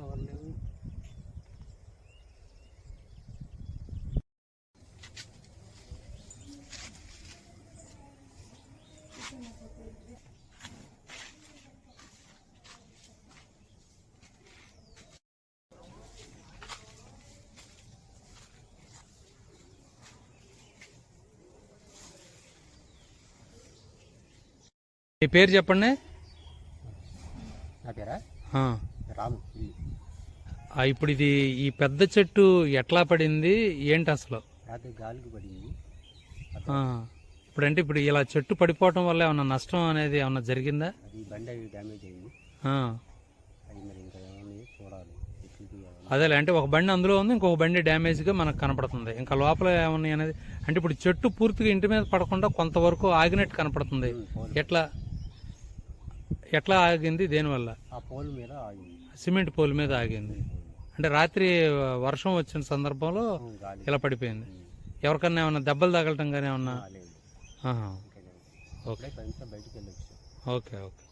రావాలి మీ పేరు చెప్పండి. నా పేరా. రాము ఇప్పుడు ఇది ఈ పెద్ద చెట్టు ఎట్లా పడింది? ఏంటి అసలు? రాత్రి గాలికి పడింది. ఆ. ఇప్పుడంటే ఇప్పుడు ఇలా చెట్టు పడిపోవటం వల్ల ఏమన్నా నష్టం అనేది ఏమన్నా జరిగిందా? అది బండి అవి డ్యామేజ్ అయింది ఆ. అది మరి ఇంకా ఏమన్నా చూడాలి. ఎట్లు తీయాలి. అదేలే అంటే ఒక బండి అందులో ఉంది ఇంకొక బండి డ్యామేజ్గా మనకు కనపడుతుంది. ఇంకా లోపల ఏమన్నా అనేది అంటే ఇప్పుడు చెట్టు పూర్తిగా ఇంటి మీద పడకుండా కొంతవరకు ఆగినట్టు కనపడుతుంది. ఎట్లా? ఎట్లా ఆగింది? దేనివల్ల? ఆ పోల్ మీద ఆగింది. సిమెంట్ పోల్ మీద ఆగింది. అంటే రాత్రి వర్షం వచ్చిన సందర్భంలో ఇలా పడిపోయింది. ఎవరికన్నా ఏమన్నా దెబ్బలు తగలటం కానీ ఏమన్నా? ఆహా. ఓకే. బయటికి వెళ్ళొచ్చు ఓకే ఓకే.